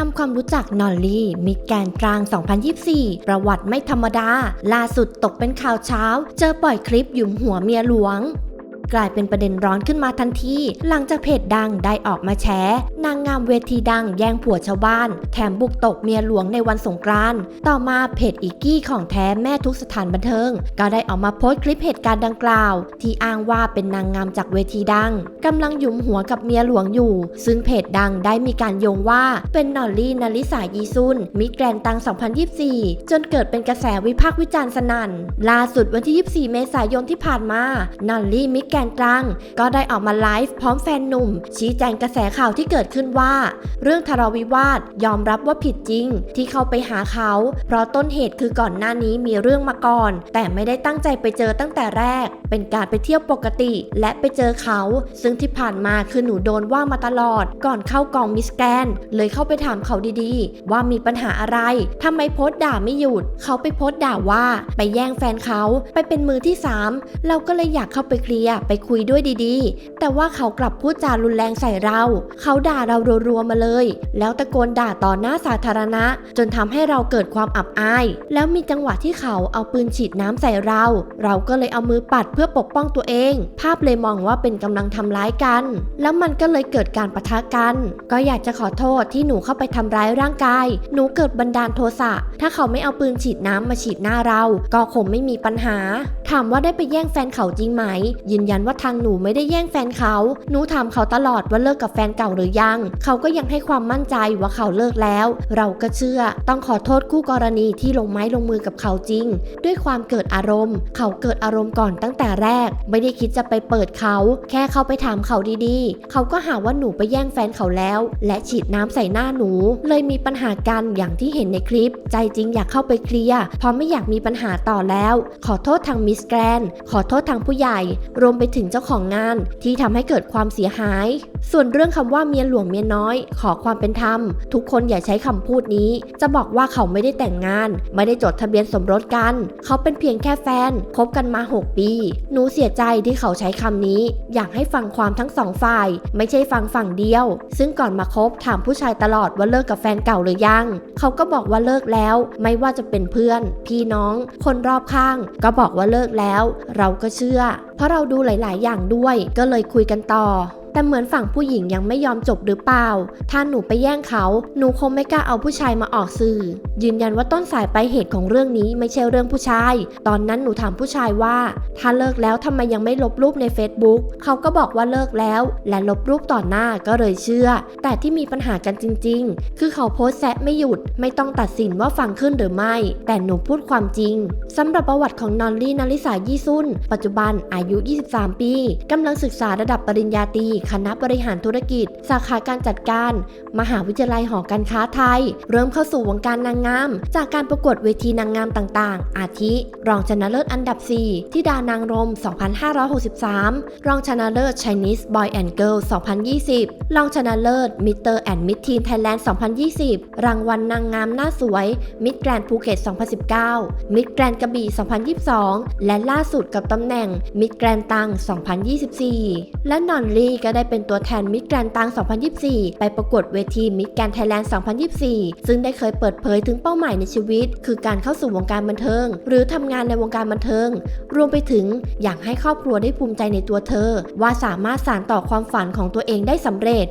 ทำความรู้จักนอลลี่มิดแกนกลาง 2024 ประวัติไม่ธรรมดา ล่าสุดตกเป็นข่าวเช้า เจอปล่อยคลิปหยุมหัวเมียหลวง กลายเป็นประเด็นร้อนขึ้นมาทันที หลังจากเพจดังได้ออกมาแฉนางงามเวทีดังแย่งผัวชาวบ้าน แถมบุกตกเมียหลวงในวันสงกรานต์ต่อมาเพจอีกี้ของแท้แม่ทุกสถานบันเทิง ก็ได้ออกมาโพสต์คลิปเหตุการณ์ดังกล่าว ที่อ้างว่าเป็นนางงามจากเวทีดังกำลังหยุมหัวกับเมียหลวงอยู่ ซึ่งเพจดังได้มีการโยงว่าเป็นนอลลี่นาลิสายีซุนมิสแกรนตัง 2024 จนเกิดเป็นกระแสวิพากษ์วิจารณ์สนั่น ล่าสุดวันที่ 24 เมษายนที่ผ่านมานอลลี่มิสแกรนตรังก็ได้ออกมาไลฟ์พร้อมแฟนหนุ่ม ชี้แจงกระแสข่าวที่เกิดขึ้นว่า เรื่องทะเลาะวิวาทยอมรับว่าผิดจริง ที่เข้าไปหาเขา เพราะต้นเหตุคือก่อนหน้านี้มีเรื่องมาก่อน แต่ไม่ได้ตั้งใจไปเจอตั้งแต่แรก เป็นการไปเที่ยวปกติ และไปเจอเขา ซึ่งที่ผ่านมาคือหนูโดนว่ามาตลอด ก่อนเข้ากองมิสแกน เลยเข้าไปถามเขาดีๆ ว่ามีปัญหาอะไรทำไมโพสต์ด่าไม่หยุด เขาไปโพสต์ด่าว่า ไปแย่งแฟนเขา ไปเป็นมือที่สามเราก็เลยอยากเข้าไปเคลียร์ไปคุยด้วยดีๆ แต่ว่าเขากลับพูดจารุนแรงใส่เรา เขาด่าเรารัวๆมาเลย แล้วตะโกนด่าต่อหน้าสาธารณะ จนทำให้เราเกิดความอับอาย แล้วมีจังหวะที่เขาเอาปืนฉีดน้ำใส่เรา เราก็เลยเอามือปัดเพื่อปกป้องตัวเอง ภาพเลยมองว่าเป็นกำลังทำร้ายกัน แล้วมันก็เลยเกิดการปะทะกัน ก็อยากจะขอโทษที่หนูเข้าไปทำร้ายร่างกาย หนูเกิดบันดาลโทสะ ถ้าเขาไม่เอาปืนฉีดน้ำมาฉีดหน้าเรา ก็คงไม่มีปัญหา ถามว่าได้ไปแย่งแฟนเขาจริงไหม ยืนยันว่าทางหนูไม่ได้แย่งแฟนเขา หนูถามเขาตลอดว่าเลิกกับแฟนเก่าหรือยัง เขาก็ยังให้ความมั่นใจว่าเขาเลิกแล้ว เราก็เชื่อ ต้องขอโทษคู่กรณีที่ลงไม้ลงมือกับเขาจริง ด้วยความเกิดอารมณ์ เขาเกิดอารมณ์ก่อนตั้งแต่แรก ไม่ได้คิดจะไปเปิดเขา แค่เขาไปถามเขาดีๆ เขาก็หาว่าหนูไปแย่งแฟนเขาแล้ว และฉีดน้ำใส่หน้าหนู เลยมีปัญหากันอย่างที่เห็นในคลิป ใจจริงอยากเข้าไปเคลียร์เพราะไม่อยากมีปัญหาต่อแล้ว ขอโทษทางมิสแกรน ขอโทษทางผู้ใหญ่ รวมไปถึงเจ้าของงานที่ทำให้เกิดความเสียหาย ส่วนเรื่องคำว่าเมียหลวงเมียน้อย ขอความเป็นธรรม ทุกคนอย่าใช้คำพูดนี้ จะบอกว่าเขาไม่ได้แต่งงาน ไม่ได้จดทะเบียนสมรสกัน เขาเป็นเพียงแค่แฟนคบกันมา 6 ปี หนูเสียใจที่เขาใช้คำนี้ อยากให้ฟังความทั้งสองฝ่าย ไม่ใช่ฟังฝั่งเดียว ซึ่งก่อนมาคบถามผู้ชายตลอดว่าเลิกกับแฟนเก่าหรือยัง เขาก็บอกว่าเลิกแล้ว ไม่ว่าจะเป็นเพื่อน พี่น้อง คนรอบข้าง ก็บอกว่าเลิกแล้ว เราก็เชื่อ เพราะเราดูหลาย ๆ อย่างด้วย ก็เลยคุยกันต่อ แต่เหมือนฝั่งผู้หญิงยังไม่ยอมจบหรือเปล่า ถ้าหนูไปแย่งเขา หนูคงไม่กล้าเอาผู้ชายมาออกสื่อ ยืนยันว่าต้นสายปลายเหตุของเรื่องนี้ไม่ใช่เรื่องผู้ชาย ตอนนั้นหนูถามผู้ชายว่า ถ้าเลิกแล้วทำไมยังไม่ลบรูปใน Facebook เขาก็บอกว่าเลิกแล้ว และลบรูปต่อหน้าก็เลยเชื่อ แต่ที่มีปัญหากันจริง ๆ คือเขาโพสแซะไม่หยุด ไม่ต้องตัดสินว่าฟังขึ้นหรือไม่ แต่หนูพูดความจริงสำหรับประวัติของนอลลี่นาริสายี่ซุนปัจจุบันอายุ 23 ปีกำลังศึกษาระดับปริญญาตรีคณะบริหารธุรกิจ สาขาการจัดการ มหาวิทยาลัยหอการค้าไทย เริ่มเข้าสู่วงการนางงาม จากการประกวดเวทีนางงามต่างๆ อาทิ รองชนะเลิศอันดับ 4 ที่ดานางรม 2563 รองชนะเลิศ Chinese Boy and Girl 2020 รองชนะเลิศ Mr. and Miss Teen Thailand 2020 รางวัลนางงามหน้าสวย Miss Grand Phuket 2019 Miss Grand กระบี่ 2022 และล่าสุดกับตำแหน่ง Miss Grand ตัง 2024 และนอนลี่ก็ได้เป็นตัวแทนมิกแกรนตัง 2024 ไปประกวดเวทีมิกแกรนไทยแลนด์ 2024 ซึ่งได้เคยเปิดเผยถึงเป้าหมายในชีวิต คือการเข้าสู่วงการบันเทิง หรือทำงานในวงการบันเทิง รวมไปถึงอยากให้ครอบครัวได้ภูมิใจในตัวเธอ ว่าสามารถสานต่อความฝันของตัวเองได้สำเร็จ